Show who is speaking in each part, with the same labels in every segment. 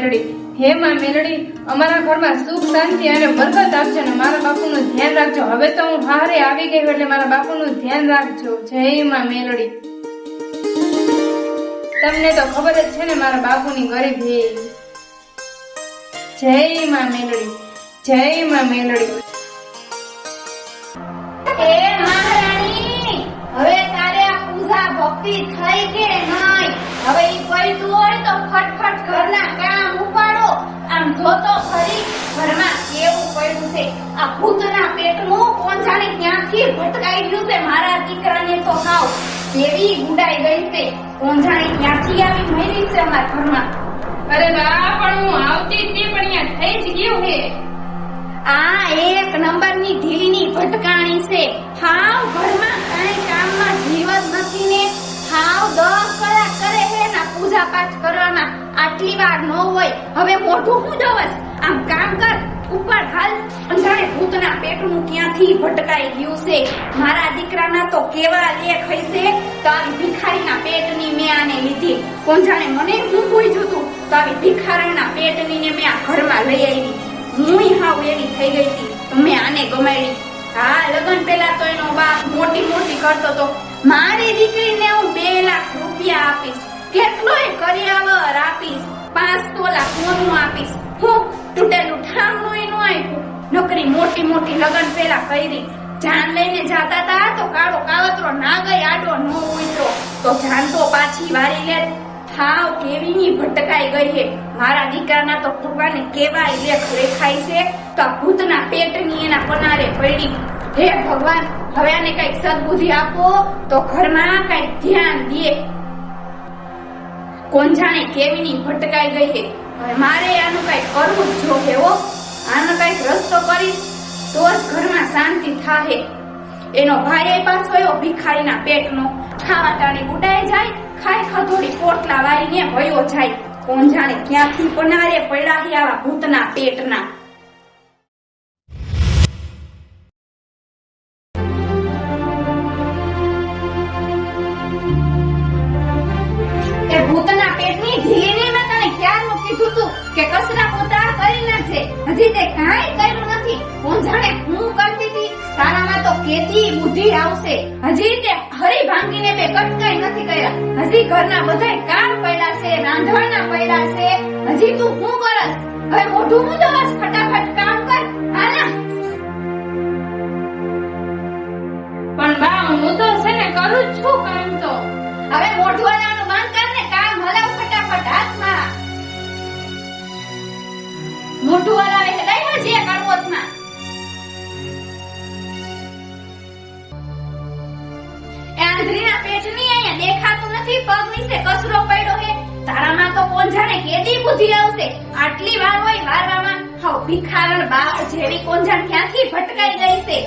Speaker 1: મેલડી.
Speaker 2: હે માં મેલડી, અમારા ઘરમાં સુખ, શાંતિ અને બરકત આપજો ને મારા બાપુનું ધ્યાન રાખજો. હવે તો હું હારે આવી ગઈ એટલે મારા બાપુનું ધ્યાન રાખજો. જય માં મેલડી. તમને તો ખબર જ છે ને મારા બાપુની ગરીબી. જય માં મેલડી. જય માં મેલડી.
Speaker 3: એ મહારાણી, હવે તારે આ પૂજા ભક્તિ થઈ કે નહીં? હવે ઈ પડતું હોય તો ફટફટ ઘરના કામ આમ તો ખરી ઘરમાં કેવું પડ્યું છે? આ ભૂતના પેટનું કોણ જાણે ક્યાંથી ભટકાઈ ગયું છે? મારા દીકરાને તો હાવ કેવી ગુડાઈ ગઈ છે. કોણ જાણે ક્યાંથી આવી મરી છે અમારા ઘરમાં?
Speaker 2: અરે બા પણ હું આવતી તે પણ અહીંયા થઈ જ ગયું હે
Speaker 3: આ એક નંબરની ઢીલની ભટકાણી છે. હાવ ઘરમાં કાંઈ કામમાં જીવત નથી ને હાવ દસ કલાક કરે હે ના પૂજા પાઠ કરવામાં આટલી વાર ન હોય. હવે મોઢું હું દવસ આમ કામ કર ઉપર હાલ. અંધારે ભૂતના પેટનું ક્યાંથી ભટકાઈ ગયું છે? મારા દીકરાના તો કેવા લેખ હશે? તો ભિખારીના પેટની મેં આને લીધી. કોણ જાણે મને હું ભૂઈ જતું તો? આવી ભિખારણના પેટની ને મેં આ ઘરમાં લઈ આવી. હુંય હાવ એવી થઈ ગઈ હતી. મેં આને ગમાડી. હા, લગ્ન પહેલા તો એનો બાપ મોટી મોટી કરતો તો મારી દીકરીને હું બે લાખ રૂપિયા આપીશ. કેટલોય કરિયાવર આપીશ પાંચ તોલા સોનું આપીશ. હું તૂટેલું ઠામણું ન આપ્યું નોકરી મોટી મોટી લગન પેલા કરી. જાન લઈને જાતા તા તો કાળો કાવતરો ના ગઈ આડો ન ઉતરો. તો જાન તો પાછી વારી લે. થાવ કેવીની ભટકાઈ ગઈ હે. મારા દીકરાના તો ભગવાને કેવાય લેખ લેખાય છે. તો ભૂતના પેટની એના પનારે પડી. હે ભગવાન, હવે આને કંઈક સદબુદ્ધિ આપો, તો ઘરમાં કંઈક ધ્યાન દે. કોણ જાણે કેવીની ભટકાઈ ગઈ છે મારે આનું કઈ કરવું જ જોઈએ હો. આનો કંઈક રસ્તો કરી, તો જ ઘરમાં શાંતિ થાહે. એનો ભાઈ પાછો એવો ભિખારીના પેટનો. ખાવા ટાણે ગુડાઈ જાય, ખાઈ ખધોડી પોટલા વાળીને વયો જાય. કોણ જાણે ક્યાંથી પનારે પડ્યા આવા ભૂતના પેટના. હજી ઘરના બધાય કામ પડ્યા છે, રાંધવાના પડ્યા છે. હજી તું શું કરસ હવે મોઢું હું દવાસ ફટાફટ કામ કર. હાલા.
Speaker 2: પણ બા, હું તો છે ને કરું જ છું કામ તો.
Speaker 3: હવે મોઢવાનાનું બંધ કર ને, કામ હલાવ ફટાફટ હાથમાં. મોઢું હલાવે દઈ જે કરવો જ એ પેટની અહીંયા દેખાતું નથી પગ નીચે કચરો પડ્યો હે તારામાં તો કોણ જાણે કેદી બુદ્ધિ આવશે. આટલી વાર હોય વારવામાં હાવ ભિખારણ બા જેવી કોણ જાણ ક્યાંથી ભટકાઈ ગઈ છે?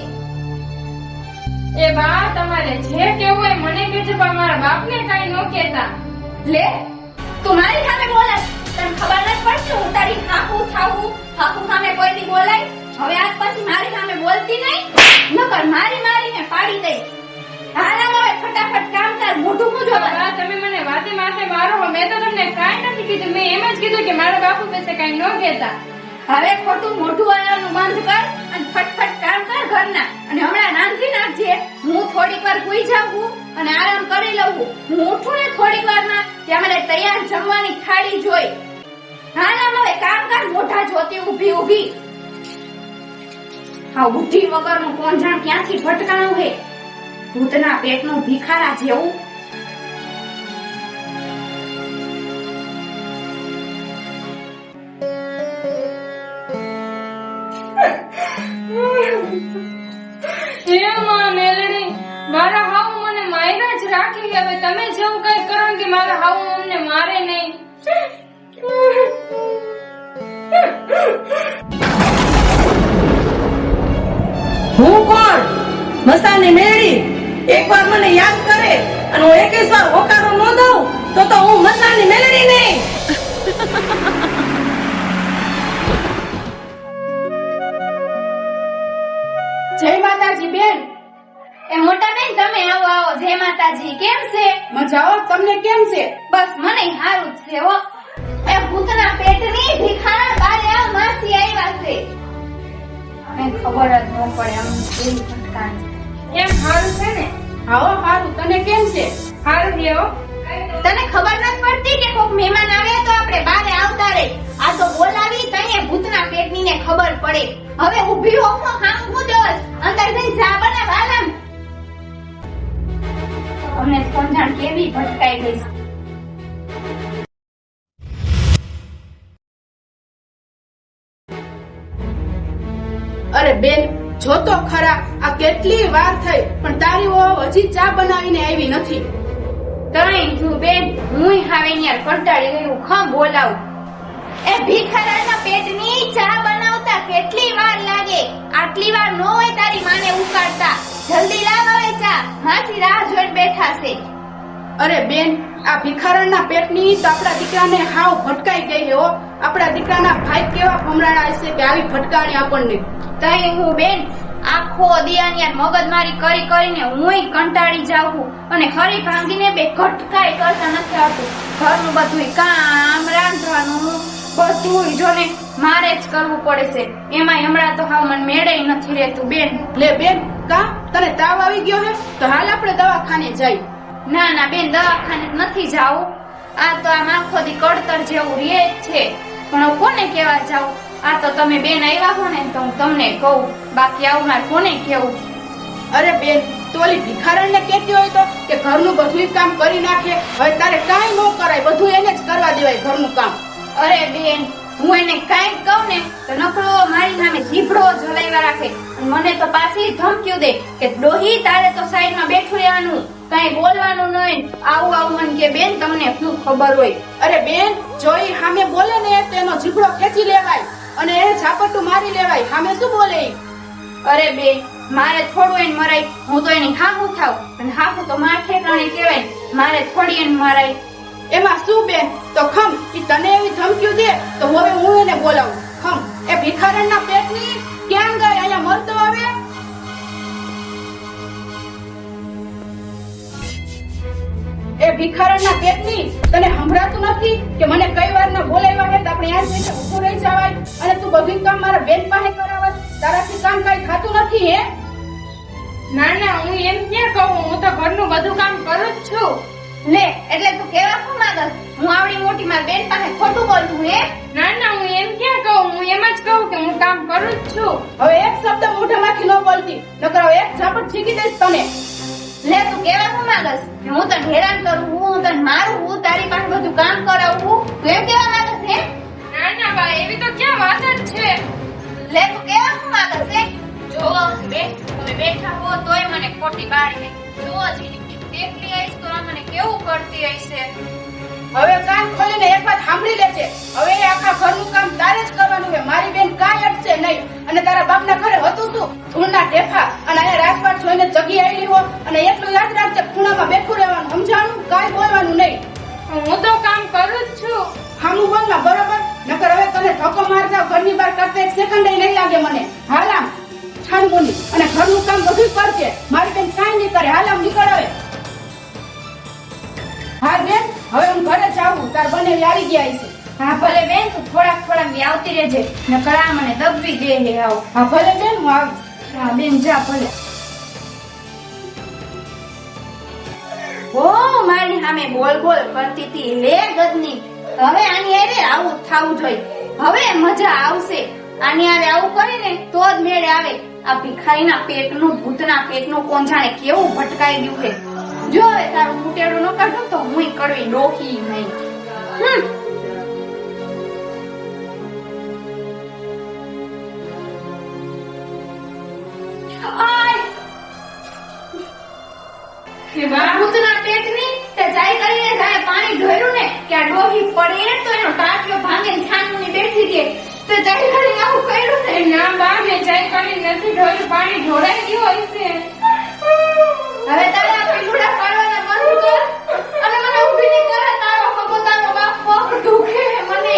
Speaker 2: એ બા તમારે જે કેવું હોય મને કેજો પણ મારા બાપને કાઈ ન કહેતા.
Speaker 3: લે તું મારી સામે બોલે તને ખબર ન પડશે હું તારી હાકુ થાવું હાકુ સામે કોઈ દી બોલાય? હવે આજ પછી મારી સામે બોલતી નહીં? નકર મારી મારીને પાડી દઈ હાલા મોઢું મુજો.
Speaker 2: બા તમે મને વાતે માથે મારો. હો. મેં તો તમને કાંઈ નથી કીધું. મેં એમ જ કીધું કે મારા બાપુ પાસે કાઈ ન કહેતા.
Speaker 3: હવે ખોટું મોઢું વાળાનું બંધ કર અને ફટફટ કામ કર ઘરના. અને હમણાં નાંધી નાખજે. હું થોડીક વાર સુઈ જાઉં અને આરામ કરી લઉં. હું ઉઠું ને થોડીક વારમાં ત્યાં મને તૈયાર જમવાની થાળી જોઈ. હા ના હવે કામ કર મોઢા જોતી ઊભી ઊભી. હા બુદ્ધિ વગરનું કોણ જાણ ક્યાંથી ભટકાણું હે? ભૂતના પેટનું ભિખારા જેવું
Speaker 2: હે મેલડી
Speaker 4: કોણ? મસાની મેળી એકવાર મને યાદ કરે હું એકેશ વાર હોકારો ન દઉં, તો તો હું મસાની મેળડી નહીં.
Speaker 3: એ મોટા બેન તમે આવો આવો. જય માતાજી. કેમ છે?
Speaker 4: મજાઓ? તમને કેમ છે?
Speaker 3: બસ મને હારું જ છે હો. એ ભૂતના પેટની ભીખાણા બારે આ માસી આવ્યા છે. મને ખબર જ ન પડે આમ કેવી ભટકાણી
Speaker 2: એમ સારું છે ને?
Speaker 4: આવો હારું. તને કેમ છે?
Speaker 2: સારું છે હો.
Speaker 3: તને ખબર નથી પડતી કે કોક મહેમાન આવે તો આપણે બારે આવતા રે આ તો બોલાવી તઈએ ભૂતના પેટની ને ખબર પડે. હવે ઊભી હો હું હામ હું જોસ અંદર જઈને જા બના આલમ અમને સમજણ કેવી ભટકાઈ ગઈ
Speaker 4: અરે બેન જો તો ખરા આ કેટલી વાર થઈ પણ તારી વહુ હજી ચા બનાવીને આવી નથી.
Speaker 3: કઈ તું બેન હું હવે યાર કંટાળી ગઈ હું ખમ બોલાવું. એ ભીખારાના પેટની ચા બનાવતા કેટલી વાર લાગે? આટલી વાર નો હોય તારી માને ઉકાળતા. જલ્દી
Speaker 4: અરે બેન આ ભિખારણના પેટની તો આપણા દીકરાને હાવ ભટકાઈ ગઈ હો આપણા દીકરાના ભાઈ કેવા ભમરાણા હશે કે આવી ભટકાણી આપણને?
Speaker 3: તઈ હું બેન આખો દિયાની મગજ મગજમારી કરી કરીને હુંય કંટાળી જાઉં અને હરી ભાંગીને બે ઘટકાઈ કરતા નથી આવતું. ઘરનું બધું કામ રાંધવાનું બધું જોને મારે જ કરવું પડે છે. એમાંય હમણાં તો હાવ મને મેળે નથી રહેતું બેન.
Speaker 4: લે બેન કા? તને તાવ આવી ગયો હે? તો હાલ આપણે દવાખાને જઈ
Speaker 3: ના ના બેન દવાખાને જ નથી જાવું આ તો આમ આખો દી કડતર જેવું રે છે. પણ હું કોને કેવા જાઉં? આ તો તમે બેન આવ્યા હો ને તો હું તમને કહું. બાકી આવનાર મારે કોને કેવું
Speaker 4: અરે બેન તોલી ભિખારણને કહેતી હોય તો કે ઘરનું બધું કામ કરી નાખે. હવે તારે કાંઈ ન કરાય બધું એને જ કરવા દેવાય ઘરનું કામ.
Speaker 3: અરે બેન હું એને કાંઈક કહું ને તો નકરો મારી નામે જીભડો જલાવ્યા રાખે. મને તો પાછી ધમક્યું દે કે ડોહી તારે તો સાઈડમાં બેઠું રહેવાનું. કાંઈ બોલવાનું નહીં આવું આવું મને કે બેન તમને શું ખબર હોય?
Speaker 4: અરે બેન જોઈ સામે બોલે ને તો એનો જીભડો ખેંચી લેવાય અને એ ઝાપટું મારી લેવાય. સામે શું બોલે
Speaker 3: અરે બેન મારે થોડું એને મરાય. હું તો એની હાહુ થાવ અને હાહુ તો માર ઠેકાણે કહેવાય. મારે થોડી એને મરાય.
Speaker 4: એમાં શું બેન તો ખમ એ તને એવી ધમકીઓ દે, તો હવે હું એને બોલાવું. ખમ, એ ભિખારણના પેટની ક્યાં ગઈ? અહીંયા મરતો આવે એ ભિખારણના પેટની તને સંભળાતું નથી કે મને કઈ વાર ના બોલાવ્યા હે તો આપણે યાર જઈને ઊભું રહી જવાય. અને તું બધું કામ મારા બેન પાસે કરાવસ તારાથી કામ કઈ ખાતું નથી, હે?
Speaker 2: ના ના, હું એમ ક્યાં કહું? હું તો ઘરનું બધું કામ કરું જ છું.
Speaker 3: લે એટલે તું કેવા શું માંગસ? હું આવડી મોટી માર બેન પાસે ખોટું બોલતું હે?
Speaker 2: ના ના હું એમ ક્યાં કહું? હું એમ જ કહું કે હું કામ કરું જ છું.
Speaker 4: હવે એક શબ્દ મોઢામાંથી ન બોલતી નકર એક ઝાપટ છીકી દઈશ તને.
Speaker 3: લે તું કેવા શું માંગસ? હું તને હેરાન કરું હું તને મારું હું તારી પાસે બધું કામ કરાવું તું એમ કેવા માંગસ હે?
Speaker 2: ના ના બા એવી તો ક્યાં વાત જ છે?
Speaker 3: લે તું કેવા શું માંગસ હે? જો બે તમે બેઠા હો તોય મને ખોટી બાળી જો જીની એકલી આવીશ તો મને કેવું કરતી હશે?
Speaker 4: હવે કાન ખોલીને એક વાત સાંભળી લેજે. હવે આખા ઘરનું કામ તારે જ કરવાનું છે. મારી બેન કાંઈ અટશે નહીં. અને તારા બાપના ઘરે હતું તું ધૂળના ટેફા અને અહીંયા રાજપાટ જોઈને જગી આવેલી હો. અને એટલું યાદ રાખજે ખૂણામાં બેઠું રહેવાનું. સમજાણું? કાંઈ બોલવાનું નહીં.
Speaker 2: હું તો કામ કરું જ છું.
Speaker 4: હાનું બોલ ના બરોબર? નકર હવે તને ધક્કો મારતા ઘરની બહાર કરતા એક સેકન્ડ નહીં લાગે મને. હાલ આમ. છાન મુની અને ઘરનું કામ બધું કરજે. મારી બેન કાંઈ નહીં કરે. હાલામ નીકળ હવે. હા, બેન? હવે હું ઘરે જાઉં તાર બને આવી ગયા છે
Speaker 3: હા, ભલે, બેન, તું થોડાક થોડાક આવતી રહેજે. ને કળા મને દબવી દે હે, આવ.
Speaker 4: હા, ભલે, બેન, હું આવીશ.
Speaker 3: હા, બેન, જા, ભલે. ઓ, મારી સામે બોલ બોલ કરતી હતી લે ગદની. હવે આની અરે આવું જ થાવું જોઈએ. હવે મજા આવશે. આની હારે આવું કરીને તો જ મેળે આવે. આ ભિખારીના પેટનું, ભૂતના પેટનું કોણ જાણે કેવું ભટકાઈ ગયું છે. જો હવે તારું ફૂટેડું ન કાઢું તો હું કડવી ડોકી નહીં. હમ. ભૂતના જાય કરીને પાણી ઢોર્યું ને કે આ ડોહી પડે ભાંગે છાનું બેઠી ગઈ. તો જાય કરીને કર્યું ને.
Speaker 2: ના બા મેં જાય કરીને નથી ઢોર્યું પાણી ઢોળાઈ ગયું હોય છે.
Speaker 3: હવે તારે આ પીલુડા પાડવાને બંધ કર અને મને ઊભી નહીં કરે, તારો પગો બાપ. પગ દુખે મને.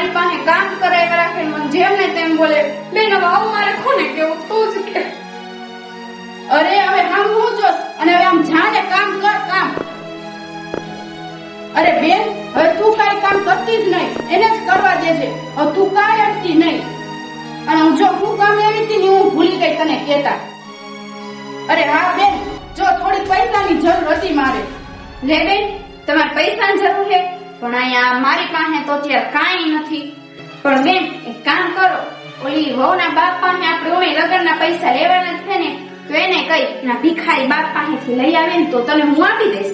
Speaker 3: મારી પાસે કામ કરાવી રાખે મને જેમ ને તેમ બોલે. બેન હવે આવું મારે કોને કેવું તું જ કે.
Speaker 4: અરે હવે આમ હું જોસ અને હવે આમ જાને કામ કર કામ. અરે બેન, હવે તું કાંઈ કામ કરતી જ નહીં. એને જ કરવા દેજે. હવે તું કાંઈ અટતી નહીં. અને હું જો હું કામ એવી હતી હું ભૂલી ગઈ તને કહેતા. અરે હા બેન, જો થોડી પૈસાની જરૂર હતી મારે.
Speaker 3: લે બેન, તમારે પૈસાની જરૂર છે? પણ અહીંયા મારી પાસે તો અત્યારે કાંઈ નથી. પણ બેન એક કામ કરો. ઓલી વહુના બાપ પાસે આપણે ઓમે લગ્નના પૈસા લેવાના છે ને તો એને કઈ ના ભિખારી બાપ પાસેથી લઈ આવે ને તો તને હું આપી દઈશ.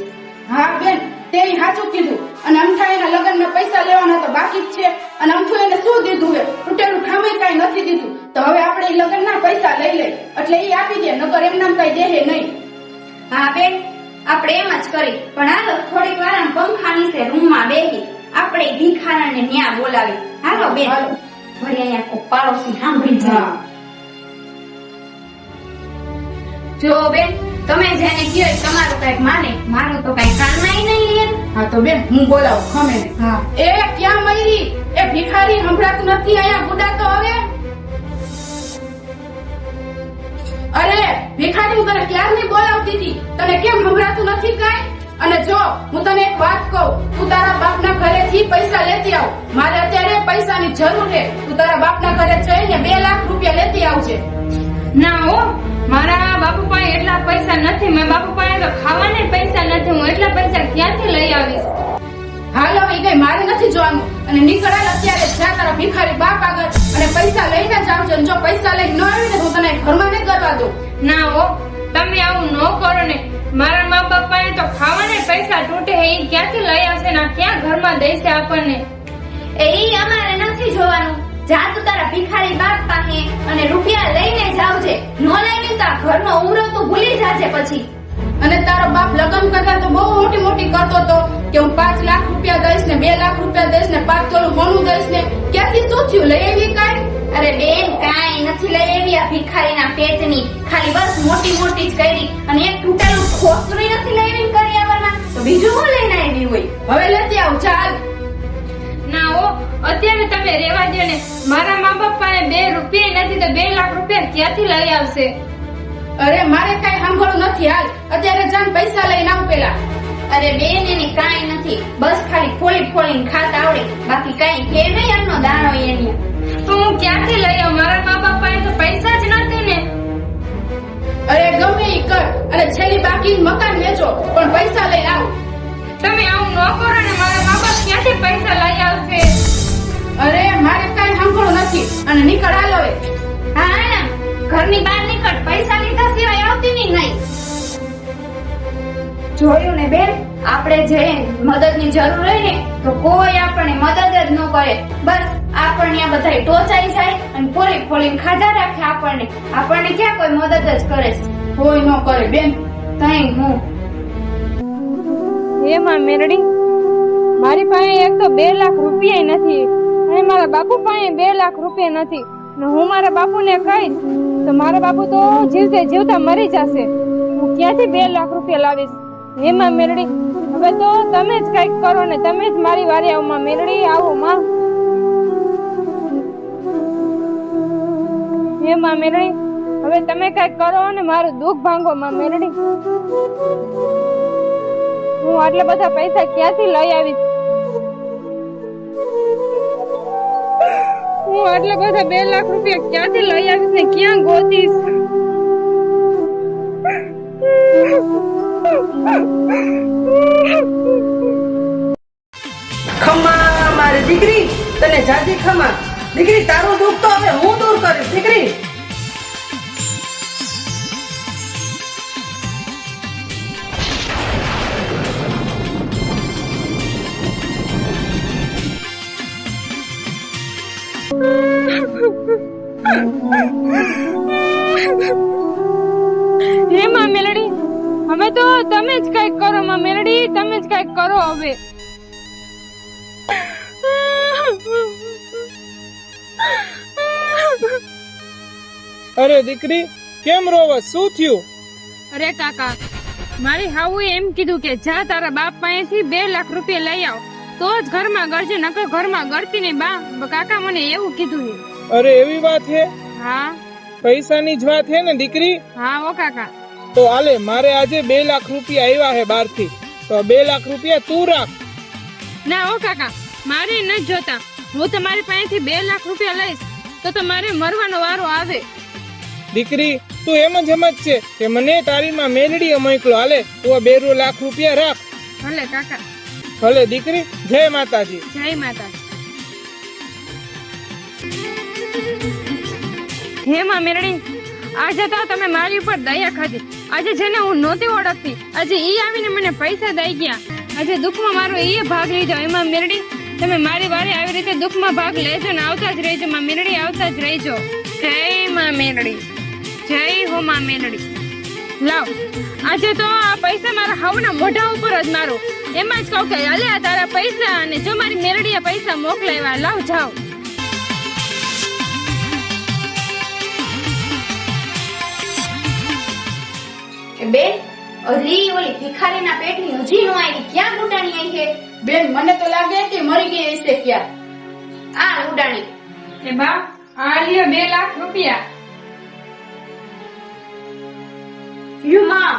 Speaker 4: હા બેન તે સાચું કીધું. અને અમથા એના લગ્નના પૈસા લેવાના તો બાકી જ છે. અને અમથું એને શું દીધું હે? તૂટેલું ખામે કાંઈ નથી દીધું. તો હવે આપણે લગ્નના પૈસા લઈ લઈ એટલે એ આપી દે નકર એમ નામ કઈ દેહે નહીં.
Speaker 3: હા બેન. આપણે એમ જ કરી પણ હાલો થોડીક વાર આમ પંખા નીચે રૂમમાં બેહી આપણે ભિખારાને ન્યા બોલાવી. હાલો બેન. વળી અહીંયા કોઈ પાડોશી સાંભળી જાય. જો બેન તમે જેને કયો તમારું કંઈક માને મારું તો કઈ કાનમાં નહીં
Speaker 4: હા તો બેન હું બોલાવું ખમે
Speaker 3: હા.
Speaker 4: એ ક્યાં મયરી એ ભિખારી સંભળાતું નથી અહીંયા ગુડા તો હવે. અરે ભિખારી હું તને ક્યારની બોલાવતી હતી? તને કેમ સંભળાતું નથી કાંઈ? અને જો, હું તને એક વાત કહું, તું તારા બાપના ઘરેથી પૈસા લેતી આવ. મારે અત્યારે પૈસાની જરૂર છે. તું તારા બાપના ઘરે જઈને બે લાખ રૂપિયા લેતી આવજે.
Speaker 2: ના હો, મારા બાપુ પાસે એટલા પૈસા નથી. મેં બાપુ પાસે તો ખાવાના પૈસા નથી. હું એટલા પૈસા ક્યાંથી લઈ આવીશ?
Speaker 4: હાલ હવે કઈ મારે નથી જોવાનું. અને નીકળાલ અત્યારે જ્યાં તારા ભિખારી બાપ આગળ. અને પૈસા લઈને જ આવજો. અને જો પૈસા લઈને ન આવી ને તો હું તને ઘરમાં નહીં કરવા દઉં.
Speaker 2: ના હો તમે આવું ન કરો ને. મારા મા બાપ પાસે તો ખાવાને પૈસા તૂટે એ ક્યાંથી લઈ આવશે ને? ક્યાં ઘરમાં દેશે આપણને?
Speaker 3: એ ઈ અમારે નથી જોવાનું. જા તું તારા ભિખારી બાપ પાસે અને રૂપિયા લઈને જ આવજે. નો લઈને તો આ ઘરનો ઉમરો તું ભૂલી જાજે પછી.
Speaker 4: અને તારો બાપ લગ્ન કરતા તો બહુ મોટી મોટી કરતો તો કે હું પાંચ લાખ રૂપિયા દઈશ ને બે લાખ રૂપિયા દઈશ ને પાંચ તોલું મોનું દઈશ ને ક્યાંથી શું થયું? લઈ આવી કાંઈ?
Speaker 3: અરે બેન કાંઈ નથી લઈ આવી આ ભિખારીના પેટની. ખાલી બસ મોટી મોટી જ કરી અને એક તૂટેલું ખોસરું નથી લઈ આવી કરિયાવરમાં તો બીજું હું લઈને આવી હોય?
Speaker 4: હવે લેતી આવ ચાલ.
Speaker 2: ના ઓ અત્યારે તમે રેવા દો ને. મારા મા બાપ પાસે બે રૂપિયા નથી તો બે લાખ રૂપિયા ક્યાંથી લઈ આવશે?
Speaker 4: અરે મારે કાંઈ સાંભળવું નથી હાલ. અત્યારે જાન પૈસા લઈને આવ પેલા.
Speaker 3: અરે બેન એને કાંઈ નથી. બસ ખાલી ફોલી ફોલીને ખાતા આવડે. બાકી કાંઈ કે નહીં એમનો દાણો એની.
Speaker 2: તો હું ક્યાંથી લઈ આવ? મારા મા બાપ પાસે તો પૈસા જ નથી ને.
Speaker 4: અરે ગમે ઈ કર. અને છેલ્લી બાકી મકાન વેચો પણ પૈસા લઈ આવ.
Speaker 2: તમે આવું ન કરો ને. મારા મા બાપ ક્યાંથી પૈસા લઈ આવશે?
Speaker 4: અરે મારે કાંઈ સાંભળવું નથી. અને નીકળ હાલ
Speaker 3: હા. ઘરની બહાર નીકળ, પૈસા લીધા સિવાય આવતી નહીં નહીં. જોયું ને બેન? આપણે જે મદદની જરૂર હોય ને, તો કોઈ આપણને મદદ જ ન કરે. બસ, આપણને આ બધા ટોચાઈ જાય અને પોલી પોલીને ખાધા રાખે આપણને. આપણને ક્યાં કોઈ મદદ જ કરે
Speaker 4: કોઈ ન કરે. બેન
Speaker 3: તઈ હું.
Speaker 2: હે માં મેરડી, મારી પાસે એક તો બે લાખ રૂપિયા નથી. અને મારા બાપુ પાસે બે લાખ રૂપિયા નથી. ને હું મારા બાપુને કહીશ, તો મારા બાપુ તો જીવતે જીવતા મરી જશે. હું ક્યાંથી બે લાખ રૂપિયા લાવીશ? હેમાં મેરડી, હવે તો તમે જ કંઈક કરો ને તમે જ મારી વારી આવો, માં મેરડી, આવો, માં. હે મેરડી, હવે તમે કંઈક કરો ને મારું દુઃખ ભાંગો, માં મેરડી. હું આટલા બધા પૈસા ક્યાંથી લઈ આવીશ? આટલા બધા બે લાખ રૂપિયા ક્યાંથી લઈ આવીશ ને ક્યાં ગોતીશ
Speaker 5: અરે દીકરી કેમ રોવા? શું થયું?
Speaker 2: અરે કાકા મારી હાવું એમ કીધું કે જા તારા બાપ પાસેથી બે લાખ રૂપિયા લઈ આવ. તો જ ઘરમાં ગળજે નકર ઘરમાં ગળતી નહીં બા. કાકા મને એવું કીધું છે.
Speaker 5: અરે એવી વાત હે?
Speaker 2: હા.
Speaker 5: પૈસાની જ વાત હે ને દીકરી?
Speaker 2: હા ઓ કાકા.
Speaker 5: તો આલે મારે આજે બે લાખ રૂપિયા આવ્યા હે બહારથી. તો બે લાખ રૂપિયા તું રાખ.
Speaker 2: ના ઓ કાકા મારે ન જોતા. હું તમારી પાસેથી બે લાખ રૂપિયા લઈશ તો તમારે મરવાનો વારો આવે.
Speaker 5: દીકરી તું એમ જ એમ જ છે કે મને તારીમાં મેલડી અમૈકલો હાલે તું આ બેરો લાખ રૂપિયા રાખ.
Speaker 2: ભલે કાકા.
Speaker 5: ભલે દીકરી જય માતાજી.
Speaker 2: જય માતાજી. હે માં મેરડી આજે તો તમે મારી ઉપર દયા ખાધી. આજે જેને હું નહોતી ઓળખતી આજે ઈ આવીને મને પૈસા દઈ ગયા. આજે દુઃખમાં મારો ઈ ભાગ લીધો એમાં મેરડી તમે મારી વારે આવી રીતે દુઃખમાં ભાગ લેજો ને આવતા જ રહેજો. માં મેરડી આવતા જ રહેજો. જય માં મેરડી. જય હો માં મેરડી લાવ આજે તો આ પૈસા મારા હાવના મોઢા ઉપર જ મારો. એમાં જ કહું કે અલે આ તારા પૈસા અને જો મારી મેરડીએ પૈસા મોકલાવ્યા લાવ જાઓ.
Speaker 3: એ બેન હજી ઓલી ભિખારીના પેટની હજી નો આવી ક્યાં ઉડાણી આવી છે?
Speaker 4: બેન મને તો લાગે કે મરી ગઈ હશે ક્યાં?
Speaker 3: આ ઉડાણી
Speaker 2: એ બા આ લ્યો બે લાખ રૂપિયા.
Speaker 3: યુમા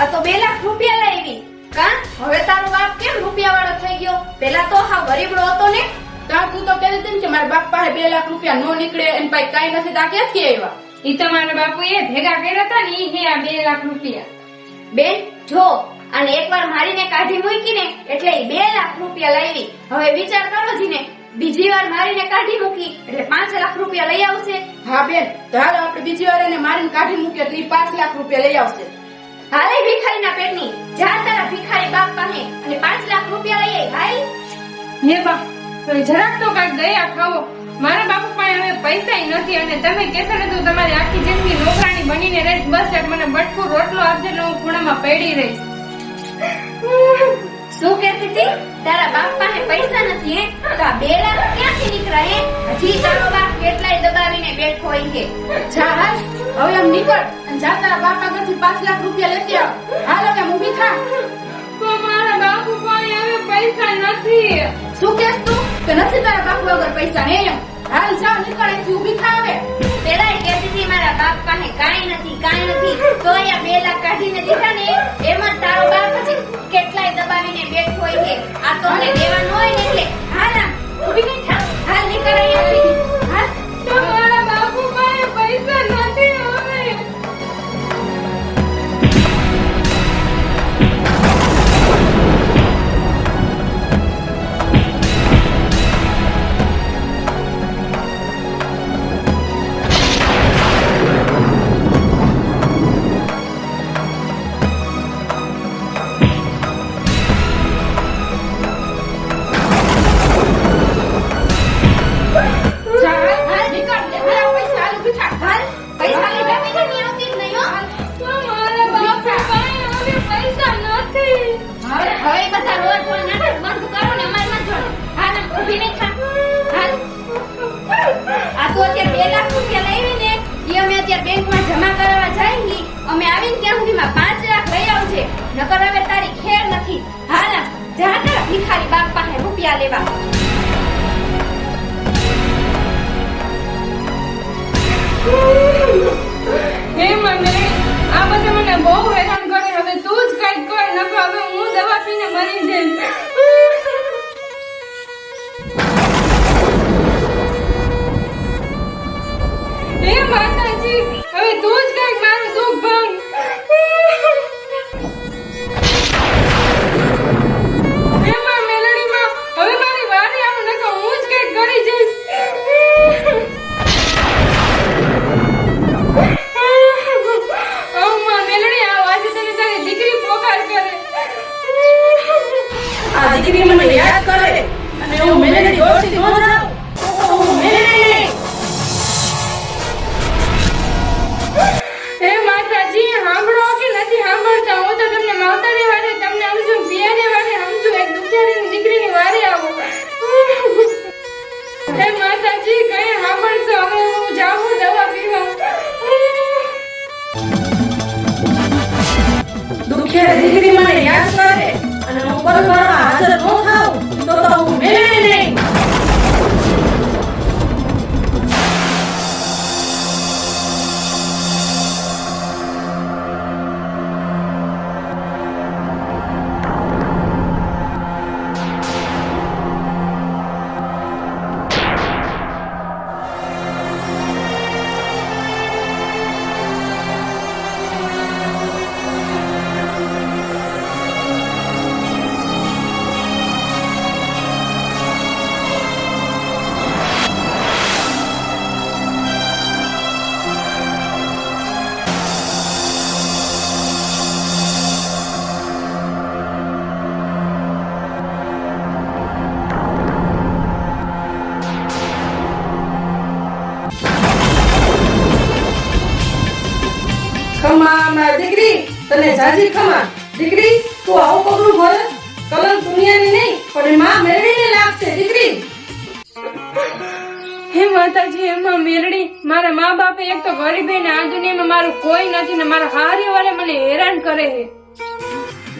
Speaker 3: આ તો બે લાખ રૂપિયા લાવી કા? હવે તારો બાપ કેમ રૂપિયા વાળો થઈ ગયો? પેલા તો હા ગરીબડો હતો ને.
Speaker 4: તા તું તો કહેતી હતી ને કે મારા બાપ પાસે બે લાખ રૂપિયા નો નીકળે એન પાસે કઈ નથી તા ક્યાંથી આવ્યા?
Speaker 2: ઈ તો મારા એ ભેગા કર્યા હતા ને ઈ હે આ બે લાખ રૂપિયા.
Speaker 3: બેન જો અને એકવાર મારીને કાઢી મૂકી ને એટલે બે લાખ રૂપિયા લાવી હવે વિચાર કરો જીને બીજી વાર મારીને કાઢી મૂકી એટલે પાંચ લાખ રૂપિયા લઈ આવશે.
Speaker 4: હા બેન તો હાલો આપણે બીજી વાર એને મારીને કાઢી મૂકીએ એટલે ઈ પાંચ લાખ રૂપિયા લઈ આવશે.
Speaker 3: હાલે ભિખારીના પેટની જા તારા ભિખારી બાપ પાસે અને પાંચ લાખ રૂપિયા લઈ આય ભાઈ
Speaker 2: હે બા તમે જરાક તો કાંઈક દયા ખાવો. મારા બાપુ પાસે હવે પૈસા નથી અને તમે કહેશો ને તો તમારી આખી જિંદગી નોકરાણી બનીને રહીશ. બસ એક મને બટકું રોટલો આપજે એટલે હું ખૂણામાં પડી રહીશ.
Speaker 3: શું કહેતી હતી? તારા બાપ પાસે પૈસા નથી હે? તો આ બે લાખ ક્યાંથી નીકળ્યા હજી તારો કેટલાય દબાવીને બેઠો હોય છે.
Speaker 4: જા હાલ હવે આમ નીકળ અને જા તારા બાપ આગળથી પાંચ લાખ રૂપિયા લેતી આવ. હાલ હવે હું ઊભી થા.
Speaker 2: મારા બાપુ પાસે હવે પૈસા નથી.
Speaker 4: શું કેસ તું? કે નથી તારા બાપ વગર પૈસા ને એમ? હાલ જા નીકળ અહીંથી ઊભી થા હવે.
Speaker 3: પેલા કહેતી હતી મારા બાપ પાસે કાંઈ નથી કાંઈ નથી. તો અહીંયા બે લાખ કાઢીને દીધા ને. એમ જ તારો બાપ પછી કેટલાય દબાવીને બેઠો હોય છે. આ તો દેવાનું હોય ને એટલે. હા ના ઊભી નહીં થા. હાલ નીકળ અહીંયાથી હાલ.
Speaker 2: તો મારા બાપુ પાસે પૈસા નથી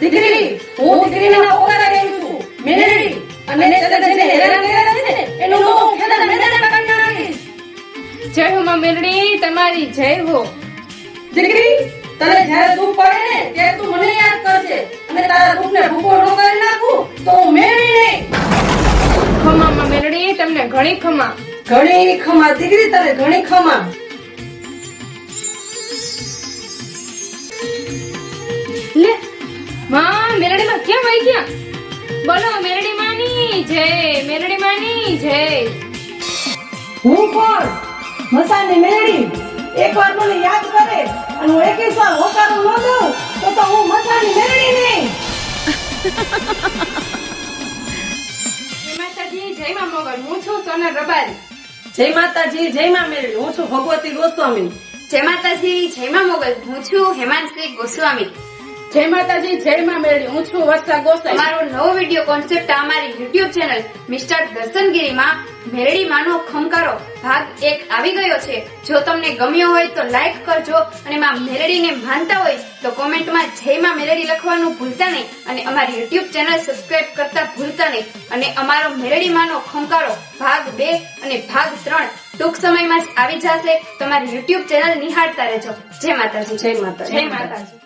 Speaker 2: દીકરી
Speaker 6: હું
Speaker 2: દીકરીના
Speaker 6: પોકારા રહી છું. મેળવી અને તને જેને હેરાન કર્યા છે એનો એનું મોં હું ખેતર મેદાનમાં કાઢી નાખીશ.
Speaker 2: જય હો માં મેરણી તમારી જય હો.
Speaker 6: દીકરી તને જ્યારે દુઃખ પડે ને ત્યારે તું મને યાદ કરજે. અને તારા દુઃખને ભૂકો ન કરી નાખું તો હું મેળવી નહીં.
Speaker 2: ખમા માં મેરડી તમને ઘણી ખમા.
Speaker 6: ઘણી ખમા દીકરી તને ઘણી ખમા.
Speaker 2: લે માં મેરડી માં કેમ આવી ગયા? બોલો મેરડી માની જય મેરડી માની જય.
Speaker 6: હું કોણ? મસાની મેળી એકવાર મને યાદ કરે અને હું એકેય વાર હોકારો ન દઉં તો તો હું મસાની નહીં
Speaker 2: જય માતાજી જય માં મોગલ. હું છું સોનલ રબારી.
Speaker 6: જય માતાજી જય માં મેળી હું છું ભગવતી ગોસ્વામી.
Speaker 3: જય માતાજી જય માં મોગલ. હું છું હેમાંશ્રી ગોસ્વામી.
Speaker 4: જય માતાજી જય માં મેળવી હું છું વર્ષા ગોસાઈ.
Speaker 3: અમારો નવો વીડિયો કોન્સેપ્ટ અમારી યુટ્યુબ ચેનલ મિસ્ટર દર્શનગીરીમાં મેરડી માનો ખંકારો ભાગ એક આવી ગયો છે. જો તમને ગમ્યો હોય તો લાઈક કરજો અને માં મેરડીને માનતા હોય તો કોમેન્ટમાં જય માં મેરડી લખવાનું ભૂલતા નહીં અને અમારી યુટ્યુબ ચેનલ સબસ્ક્રાઇબ કરતા ભૂલતા નહીં. અને અમારો મેરડી માનો ખંકારો ભાગ બે અને ભાગ ત્રણ ટૂંક સમયમાં જ આવી જશે. તમારી યુટ્યુબ ચેનલ નિહાળતા રહેજો. જય માતાજી.
Speaker 6: જય માતાજી.
Speaker 2: જય માતાજી.